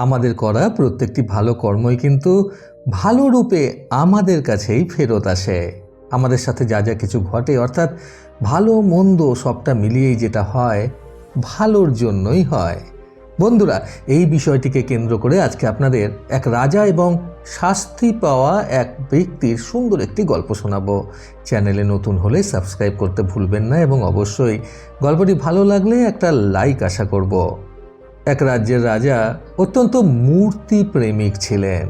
আমাদের করা প্রত্যেকটি ভালো কর্মই কিন্তু ভালো রূপে আমাদের কাছেই ফেরত আসে। আমাদের সাথে যা যা কিছু ঘটে, অর্থাৎ ভালো মন্দ সবটা মিলিয়েই যেটা হয়, ভালোর জন্যই হয়। বন্ধুরা, এই বিষয়টিকে কেন্দ্র করে আজকে আপনাদের এক রাজা এবং শাস্তি পাওয়া এক ব্যক্তির সুন্দর একটি গল্প শোনাবো। চ্যানেলে নতুন হলে সাবস্ক্রাইব করতে ভুলবেন না এবং অবশ্যই গল্পটি ভালো লাগলে একটা লাইক আশা করব। এক রাজ্যের রাজা অত্যন্ত মূর্তি প্রেমিক ছিলেন।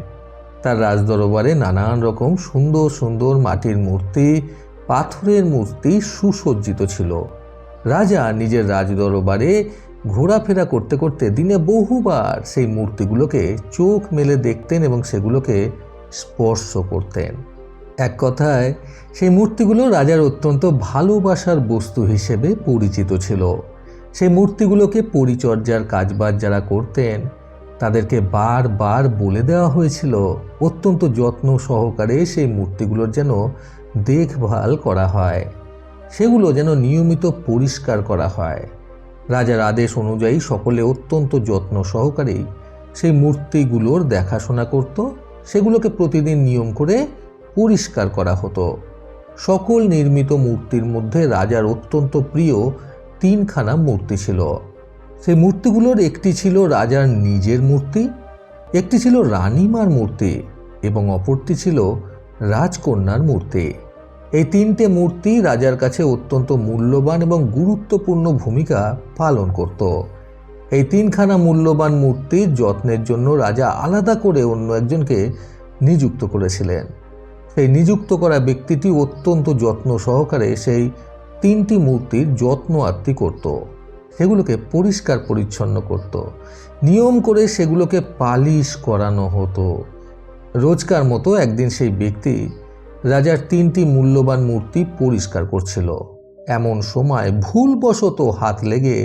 তার রাজদরবারে নানান রকম সুন্দর সুন্দর মাটির মূর্তি, পাথরের মূর্তি সুসজ্জিত ছিল। রাজা নিজের রাজদরবারে ঘোরাফেরা করতে করতে দিনে বহুবার সেই মূর্তিগুলোকে চোখ মেলে দেখতেন এবং সেগুলোকে স্পর্শ করতেন। এক কথায়, সেই মূর্তিগুলো রাজার অত্যন্ত ভালোবাসার বস্তু হিসেবে পরিচিত ছিল। সেই মূর্তিগুলোকে পরিচর্যার কাজবাজ যারা করতেন, তাদেরকে বারবার বলে দেওয়া হয়েছিল। অত্যন্ত যত্ন সহকারে সেই মূর্তিগুলোর যেন দেখভাল করা হয়, সেগুলো যেন নিয়মিত পরিষ্কার করা হয়। রাজার আদেশ অনুযায়ী সকলে অত্যন্ত যত্ন সহকারেই সেই মূর্তিগুলোর দেখাশোনা করত। সেগুলোকে প্রতিদিন নিয়ম করে পরিষ্কার করা হতো। সকল নির্মিত মূর্তির মধ্যে রাজার অত্যন্ত প্রিয় তিনখানা মূর্তি ছিল। সেই মূর্তিগুলোর একটি ছিল রাজার নিজের মূর্তি, একটি ছিল রানীমার মূর্তি এবং অপরটি ছিল রাজকন্যার মূর্তি। এই তিনটে মূর্তি রাজার কাছে অত্যন্ত মূল্যবান এবং গুরুত্বপূর্ণ ভূমিকা পালন করত। এই তিনখানা মূল্যবান মূর্তির যত্নের জন্য রাজা আলাদা করে অন্য একজনকে নিযুক্ত করেছিলেন। সেই নিযুক্ত করা ব্যক্তিটি অত্যন্ত যত্ন সহকারে সেই তিনটি মূর্তির যত্ন আত্মি করত, সেগুলোকে পরিষ্কার পরিচ্ছন্ন করত। নিয়ম করে সেগুলোকে পালিশ করানো হতো। রোজকার মতো একদিন সেই ব্যক্তি রাজার তিনটি মূল্যবান মূর্তি পরিষ্কার করছিল। এমন সময় ভুলবশত হাত লেগে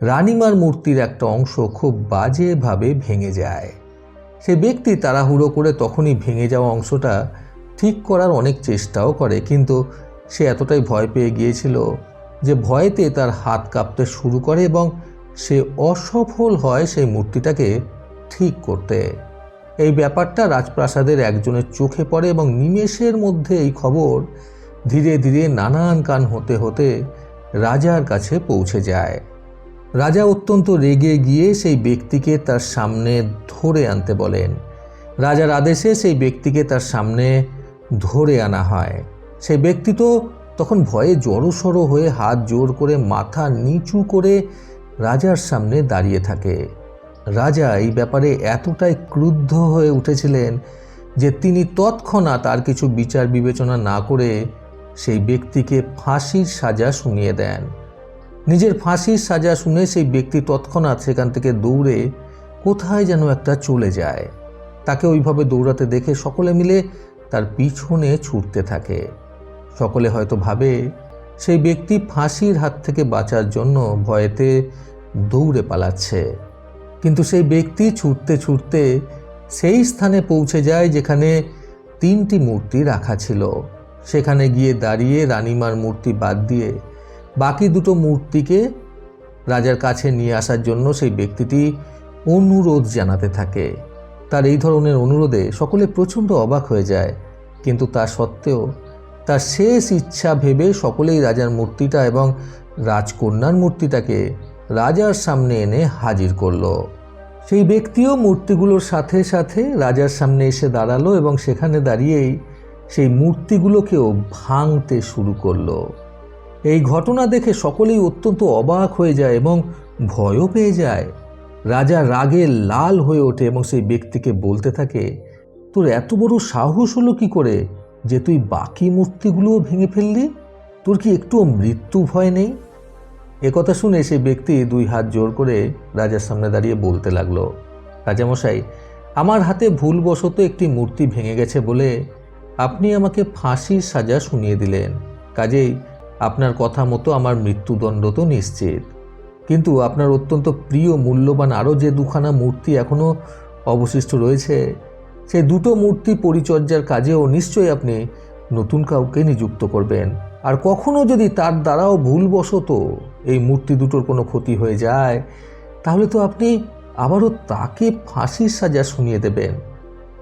রানিমার মূর্তির একটা অংশ খুব বাজেভাবে ভেঙে যায়। সে ব্যক্তি তাড়াহুড়ো করে তখনই ভেঙে যাওয়া অংশটা ঠিক করার অনেক চেষ্টাও করে, কিন্তু সে এতটাই ভয় পেয়ে গিয়েছিল যে ভয়েতে তার হাত কাঁপতে শুরু করে এবং সে অসফল হয় সেই মূর্তিটাকে ঠিক করতে। এই ব্যাপারটা রাজপ্রাসাদের একজনের চোখে পড়ে এবং নিমেষের মধ্যে এই খবর ধীরে ধীরে নানান কান হতে হতে রাজার কাছে পৌঁছে যায়। রাজা অত্যন্ত রেগে গিয়ে সেই ব্যক্তিকে তার সামনে ধরে আনতে বলেন। রাজার আদেশে সেই ব্যক্তিকে তার সামনে ধরে আনা হয়। সেই ব্যক্তি তো তখন ভয়ে জড়সড় হয়ে হাত জোর করে মাথা নিচু করে রাজার সামনে দাঁড়িয়ে থাকে। রাজা এই ব্যাপারে এতটাই ক্রুদ্ধ হয়ে উঠেছিলেন যে তিনি তৎক্ষণাৎ আর কিছু বিচার বিবেচনা না করে সেই ব্যক্তিকে ফাঁসির সাজা শুনিয়ে দেন। নিজের ফাঁসির সাজা শুনে সেই ব্যক্তি তৎক্ষণাৎ সেখান থেকে দৌড়ে কোথায় যেন একটা চলে যায়। তাকে ওইভাবে দৌড়াতে দেখে সকলে মিলে তার পিছনে ছুটতে থাকে। সকলে হয়তো ভাবে, সেই ব্যক্তি ফাঁসির হাত থেকে বাঁচার জন্য ভয়েতে দৌড়ে পালাচ্ছে। কিন্তু সেই ব্যক্তি ছুটতে ছুটতে সেই স্থানে পৌঁছে যায় যেখানে তিনটি মূর্তি রাখা ছিল। সেখানে গিয়ে দাঁড়িয়ে রানীমার মূর্তি বাদ দিয়ে বাকি দুটো মূর্তিকে রাজার কাছে নিয়ে আসার জন্য সেই ব্যক্তিটি অনুরোধ জানাতে থাকে। তার এই ধরনের অনুরোধে সকলে প্রচণ্ড অবাক হয়ে যায়, কিন্তু তা সত্ত্বেও তার শেষ ইচ্ছা ভেবে সকলেই রাজার মূর্তিটা এবং রাজকন্যার মূর্তিটাকে রাজার সামনে এনে হাজির করল। সেই ব্যক্তিও মূর্তিগুলোর সাথে সাথে রাজার সামনে এসে দাঁড়াল এবং সেখানে দাঁড়িয়েই সেই মূর্তিগুলোকেও ভাঙতে শুরু করল। এই ঘটনা দেখে সকলেই অত্যন্ত অবাক হয়ে যায় এবং ভয়ও পেয়ে যায়। রাজা রাগে লাল হয়ে ওঠে এবং সেই ব্যক্তিকে বলতে থাকে, তোর এত বড় সাহস হলো কি করে? যে তুই বাকি মূর্তিগুলোও ভেঙে ফেললি? তোর কি একটুও মৃত্যু ভয় নেই? একথা শুনে সেই ব্যক্তি দুই হাত জোর করে রাজার সামনে দাঁড়িয়ে বলতে লাগল, রাজামশাই, আমার হাতে ভুলবশত একটি মূর্তি ভেঙে গেছে বলে আপনি আমাকে ফাঁসির সাজা শুনিয়ে দিলেন। কাজেই আপনার কথা মতো আমার মৃত্যুদণ্ড তো নিশ্চিত। কিন্তু আপনার অত্যন্ত প্রিয়, মূল্যবান আরও যে দুখানা মূর্তি এখনও অবশিষ্ট রয়েছে সেই দুটো মূর্তি পরিচর্যার কাজেও নিশ্চয়ই আপনি নতুন কাউকে নিযুক্ত করবেন। আর কখনো যদি তার দ্বারাও ভুলবশত এই মূর্তি দুটোর কোনো ক্ষতি হয়ে যায়, তাহলে তো আপনি আবারও তাকে ফাঁসির সাজা শুনিয়ে দেবেন।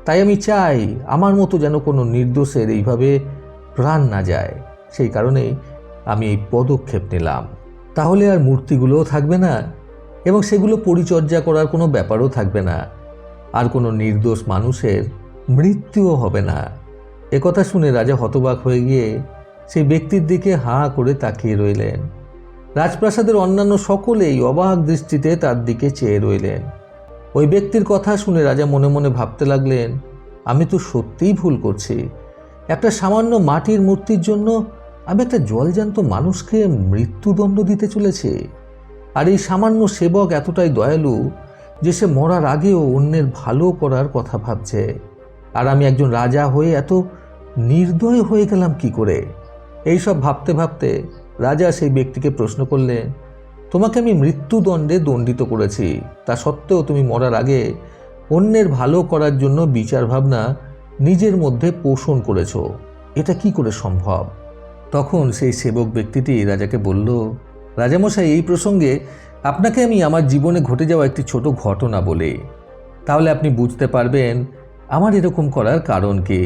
তাই আমি চাই আমার মতো যেন কোনো নির্দোষের এইভাবে প্রাণ না যায়। সেই কারণেই আমি এই পদক্ষেপ নিলাম। তাহলে আর মূর্তিগুলোও থাকবে না এবং সেগুলো পরিচর্যা করার কোনো ব্যাপারও থাকবে না। আর কোনো নির্দোষ মানুষের মৃত্যুও হবে না। একথা শুনে রাজা হতবাক হয়ে গিয়ে সেই ব্যক্তির দিকে হাঁ করে তাকিয়ে রইলেন। রাজপ্রাসাদের অন্যান্য সকলেই অবাক দৃষ্টিতে তার দিকে চেয়ে রইলেন। ওই ব্যক্তির কথা শুনে রাজা মনে মনে ভাবতে লাগলেন, আমি তো সত্যিই ভুল করছি। একটা সামান্য মাটির মূর্তির জন্য আমি একটা জলজান্ত মানুষকে মৃত্যুদণ্ড দিতে চলেছি। আর এই সামান্য সেবক এতটাই দয়ালু যে সে মরার আগেও অন্যের ভালো করার কথা ভাবছে। আর আমি একজন রাজা হয়ে এত নির্দয় হয়ে গেলাম কি করে? এইসব ভাবতে ভাবতে রাজা সেই ব্যক্তিকে প্রশ্ন করলেন তোমাকে আমি মৃত্যুদণ্ডে দণ্ডিত করেছি। তা সত্ত্বেও তুমি মরার আগে অন্যের ভালো করার জন্য বিচার ভাবনা নিজের মধ্যে পোষণ করেছ। এটা কি করে সম্ভব? তখন সেই সেবক ব্যক্তিটি রাজাকে বলল রাজামশাই, এই প্রসঙ্গে আপনাকে আমি আমার জীবনে ঘটে যাওয়া একটি ছোট ঘটনা বলে। তাহলে আপনি বুঝতে পারবেন আমার এরকম করার কারণ কি।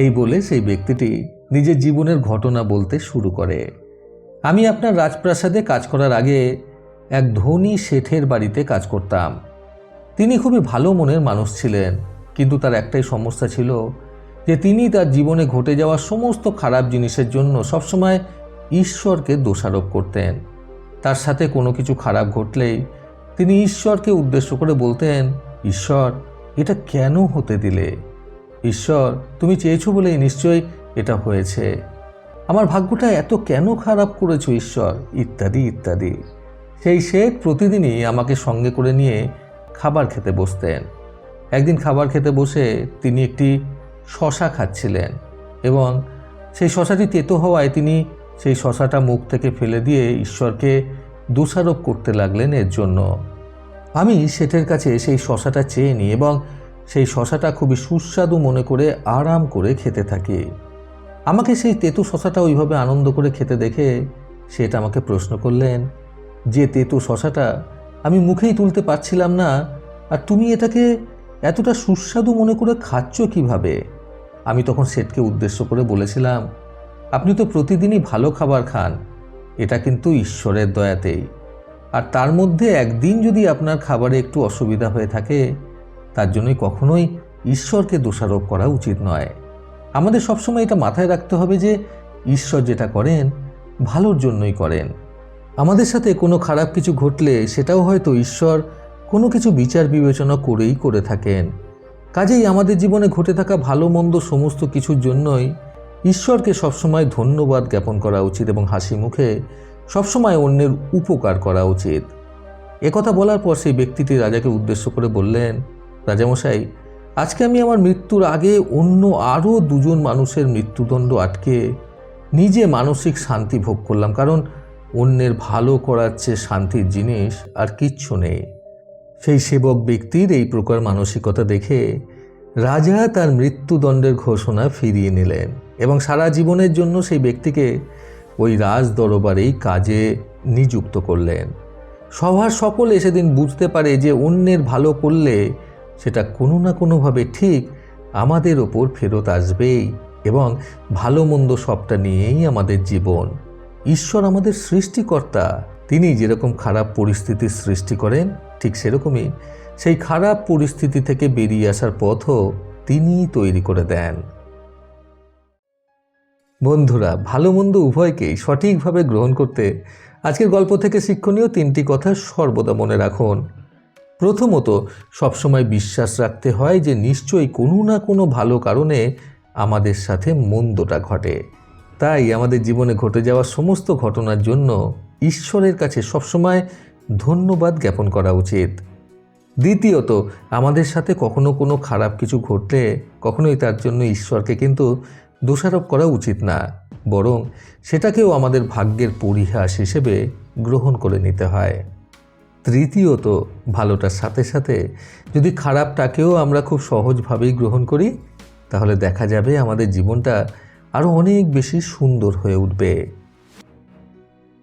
এই বলে সেই ব্যক্তিটি নিজের জীবনের ঘটনা বলতে শুরু করে। আমি আপনার রাজপ্রাসাদে কাজ করার আগে এক ধনী শেঠের বাড়িতে কাজ করতাম। তিনি খুবই ভালো মনের মানুষ ছিলেন, কিন্তু তার একটাই সমস্যা ছিল যে তিনি তার জীবনে ঘটে যাওয়া সমস্ত খারাপ জিনিসের জন্য সবসময় ঈশ্বরকে দোষারোপ করতেন। তার সাথে কোনো কিছু খারাপ ঘটলেই তিনি ঈশ্বরকে উদ্দেশ্য করে বলতেন, ঈশ্বর, এটা কেন হতে দিলে? ঈশ্বর, তুমি চেয়েছো বলেই নিশ্চয়ই এটা হয়েছে। আমার ভাগ্যটা এত কেন খারাপ করেছ, ঈশ্বর? ইত্যাদি ইত্যাদি। সেই শেঠ প্রতিদিনই আমাকে সঙ্গে করে নিয়ে খাবার খেতে বসতেন। একদিন খাবার খেতে বসে তিনি একটি শশা খাচ্ছিলেন এবং সেই শশাটি তেতো হওয়ায় তিনি সেই শশাটা মুখ থেকে ফেলে দিয়ে ঈশ্বরকে দোষারোপ করতে লাগলেন এর জন্য। আমি শেঠের কাছে সেই শশাটা চেয়ে নিই এবং সেই শশাটা খুবই সুস্বাদু মনে করে আরাম করে খেতে থাকি। আমাকে সেই তেতু শশাটা ওইভাবে আনন্দ করে খেতে দেখে সেটা আমাকে প্রশ্ন করলেন, যে তেতু শশাটা আমি মুখেই তুলতে পারছিলাম না, আর তুমি এটাকে এতটা সুস্বাদু মনে করে খাচ্ছ কীভাবে? আমি তখন শেঠকে উদ্দেশ্য করে বলেছিলাম আপনি তো প্রতিদিনই ভালো খাবার খান। এটা কিন্তু ঈশ্বরের দয়াতেই। আর তার মধ্যে একদিন যদি আপনার খাবারে একটু অসুবিধা হয়ে থাকে, তার জন্যই কখনোই ঈশ্বরকে দোষারোপ করা উচিত নয়। আমাদের সবসময় এটা মাথায় রাখতে হবে যে, ঈশ্বর যেটা করেন, ভালোর জন্যই করেন। আমাদের সাথে কোনো খারাপ কিছু ঘটলে সেটাও হয়তো ঈশ্বর কোনো কিছু বিচার বিবেচনা করেই করে থাকেন। কাজেই আমাদের জীবনে ঘটে থাকা ভালো মন্দ সমস্ত কিছুর জন্যই ঈশ্বরকে সবসময় ধন্যবাদ জ্ঞাপন করা উচিত এবং হাসি মুখে সবসময় অন্যের উপকার করা উচিত। একথা বলার পর সেই ব্যক্তিটি রাজাকে উদ্দেশ্য করে বললেন, রাজামশাই, আজকে আমি আমার মৃত্যুর আগে অন্য আরও দুজন মানুষের মৃত্যুদণ্ড আটকে নিজে মানসিক শান্তি ভোগ করলাম, কারণ অন্যের ভালো করার চেয়ে শান্তির জিনিস আর কিচ্ছু নেই। সেই সেবক ব্যক্তির এই প্রকার মানসিকতা দেখে রাজা তার মৃত্যুদণ্ডের ঘোষণা ফিরিয়ে নিলেন। এবং সারা জীবনের জন্য সেই ব্যক্তিকে ওই রাজ দরবারেই কাজে নিযুক্ত করলেন। সভার সকলে সেদিন বুঝতে পারে যে অন্যের ভালো করলে সেটা কোনো না কোনোভাবে ঠিক আমাদের ওপর ফেরত আসবেই এবং ভালো মন্দ সবটা নিয়েই আমাদের জীবন। ঈশ্বর আমাদের সৃষ্টিকর্তা। তিনি যেরকম খারাপ পরিস্থিতির সৃষ্টি করেন, ঠিক সেরকমই সেই খারাপ পরিস্থিতি থেকে বেরিয়ে আসার পথও তিনিই তৈরি করে দেন। বন্ধুরা, ভালো মন্দ উভয়কেই সঠিকভাবে গ্রহণ করতে আজকের গল্প থেকে শিক্ষণীয় তিনটি কথা সর্বদা মনে রাখুন। প্রথমত, সবসময় বিশ্বাস রাখতে হয় যে নিশ্চয়ই কোনো না কোনো ভালো কারণে আমাদের সাথে মন্দটা ঘটে। তাই আমাদের জীবনে ঘটে যাওয়া সমস্ত ঘটনার জন্য ঈশ্বরের কাছে সবসময় ধন্যবাদ জ্ঞাপন করা উচিত। দ্বিতীয়ত, আমাদের সাথে কখনো কোনো খারাপ কিছু ঘটলে কখনোই তার জন্য ঈশ্বরকে কিন্তু দোষারোপ করা উচিত না, বরং সেটাকেও আমাদের ভাগ্যের পরিহাস হিসেবে গ্রহণ করে নিতে হয়। তৃতীয়ত, ভালোটার সাথে সাথে যদি খারাপটাকেও আমরা খুব সহজভাবেই গ্রহণ করি, তাহলে দেখা যাবে আমাদের জীবনটা আরও অনেক বেশি সুন্দর হয়ে উঠবে।